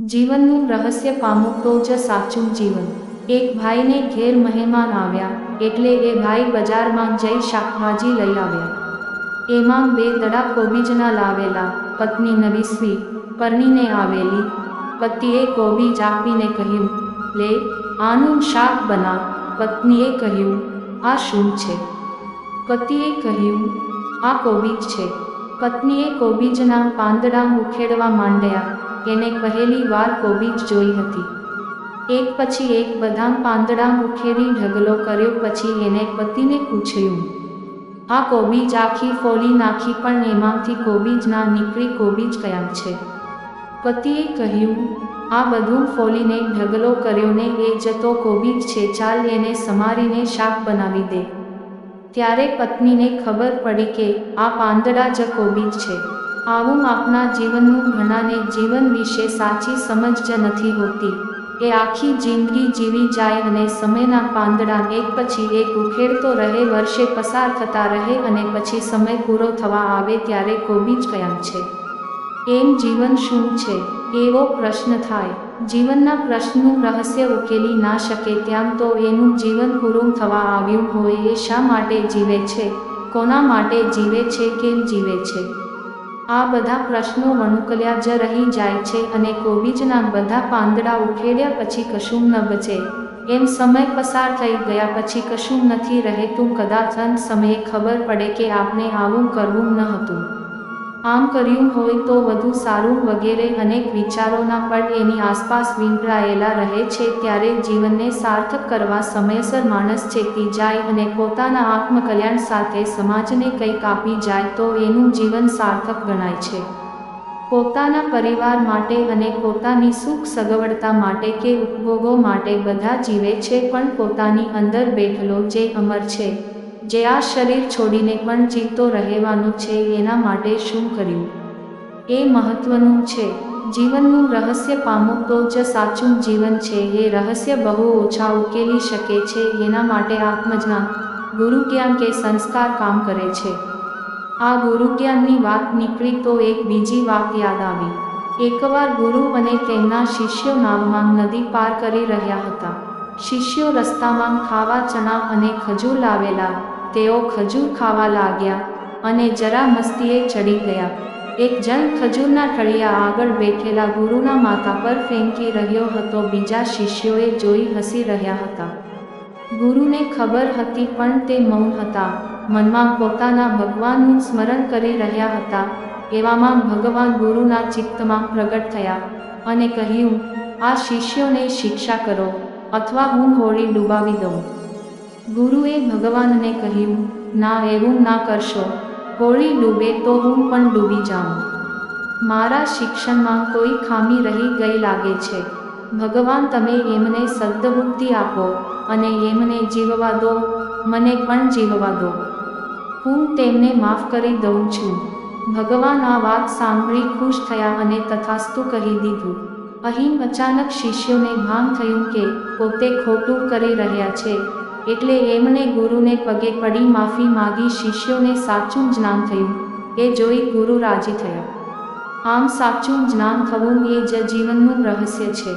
જીવનનું રહસ્ય પામો તો જ સાચું જીવન. એક ભાઈને ઘેર મહેમાન આવ્યા, એટલે એ ભાઈ બજારમાં જઈ શાકભાજી લઈ આવ્યા. એમાં બે દડા કોબીજના લાવેલા, પત્ની નવીસવી, પરણીને આવેલી. પતિએ કોબીજ આપીને કહ્યું, લે, આનું શાક બનાવ પત્નીએ કહ્યું, આ શું છે? પતિએ કહ્યું, આ કોબીજ છે. પત્નીએ કોબીજના પાંદડા ઉખેડવા માંડ્યા. એને પહેલી વાર કોબીજ જોઈ હતી. એક પછી એક બધા પાંદડા ઉખેડી ઢગલો કર્યો પછી એને પતિને પૂછ્યું, આ કોબીજ આખી ફોલી નાખી પણ એમાંથી કોબીજ ના નીકળી કોબીજ કયા છે? પતિએ કહ્યું, આ બધું ફોલીને ઢગલો કર્યો ને એ જતો કોબીજ છે, ચાલ એને સમારીને શાક બનાવી દે. ત્યારે પત્નીને ખબર પડી કે આ પાંદડા જ કોબીજ છે. આવું આપના જીવનનું ઘણાને જીવન વિશે સાચી સમજ જ નથી હોતી. એ આખી જિંદગી જીવી જાય અને સમયના પાંદડા એક પછી એક ઉખેડતો રહે, વર્ષે પસાર થતા રહે અને પછી સમય પૂરો થવા આવે ત્યારે કોબી જ કયામ છે. એમ જીવન શું છે? એવો પ્રશ્ન થાય. જીવનના પ્રશ્નનું રહસ્ય ઉકેલી ના શકે ત્યાં તો એનું જીવન પૂરું થવા આવ્યું હોય એ શા માટે જીવે છે? કોના માટે જીવે છે? કેમ જીવે છે? આ બધા પ્રશ્નો વણુકલ્યા જ રહી જાય છે અને કોબીજના બધા પાંદડા ઉખેડ્યા પછી કશું ન બચે. એમ સમય પસાર થઈ ગયા પછી કશું નથી રહેતું કદાચ અંત સમયે ખબર પડે કે આપણે આવું કરવું ન હતું. આમ કર્યું હોય તો વધુ સારું વગેરે અનેક વિચારોના પડ એની આસપાસ વીંટળાયેલા રહે છે ત્યારે જીવનને સાર્થક કરવા સમયસર માણસ ચેતી જાય અને પોતાના આત્મકલ્યાણ સાથે સમાજને કંઈક આપી જાય તો એનું જીવન સાર્થક ગણાય છે. પોતાના પરિવાર માટે અને પોતાની સુખ સગવડતા માટે કે ઉપભોગો માટે બધા જીવે છે પણ પોતાની અંદર બેઠેલો જે અમર છે. જે આ શરીર છોડીને પણ જીવતો રહેવાનું છે એના માટે શું કર્યું? એ મહત્વનું છે. જીવનનું રહસ્ય પામું તો જ સાચું જીવન છે. એ રહસ્ય બહુ ઓછા ઉકેલી શકે છે એના માટે આત્મજ્ઞાન ગુરુ જ્ઞાન કે સંસ્કાર કામ કરે છે. આ ગુરુ જ્ઞાનની વાત નીકળી તો એક બીજી વાત યાદ આવી. એકવાર ગુરુ અને તેમના શિષ્યો નામમાં નદી પાર કરી રહ્યા હતા. શિષ્યો રસ્તામાં ખાવા ચણા અને ખજૂર લાવેલા. તેઓ ખજૂર ખાવા લાગ્યા અને જરા મસ્તીએ ચડી ગયા. એક જણ ખજૂરના ઠળિયા આગળ બેઠેલા ગુરુના માથા પર ફેંકી રહ્યો હતો. બીજા શિષ્યોએ જોઈ હસી રહ્યા હતા. ગુરુને ખબર હતી પણ તે મૌન હતા. મનમાં પોતાના ભગવાનનું સ્મરણ કરી રહ્યા હતા. એવામાં ભગવાન ગુરુના ચિત્તમાં પ્રગટ થયા અને કહ્યું, આ શિષ્યોને શિક્ષા કરો. અથવા હું હોળી ડૂબાવી દઉં. ગુરુએ ભગવાનને કહ્યું, ના, એવું ના કરશો. હોળી ડૂબે તો હું પણ ડૂબી જાઉં. મારા શિક્ષણમાં કોઈ ખામી રહી ગઈ લાગે છે. ભગવાન તમે એમને સદ્બુદ્ધિ આપો અને એમને જીવવા દો, મને પણ જીવવા દો. હું તેમને માફ કરી દઉં છું. ભગવાન આ વાત સાંભળી ખુશ થયા અને તથાસ્તુ કહી દીધું. અહીં અચાનક શિષ્યોને ભાન થયું કે પોતે ખોટું કરી રહ્યા છે, એટલે એમણે ગુરુને પગે પડી માફી માગી શિષ્યોને સાચું જ્ઞાન થયું, એ જોઈ ગુરુ રાજી થયા. આમ સાચું જ્ઞાન થવું એ જ જીવનનું રહસ્ય છે.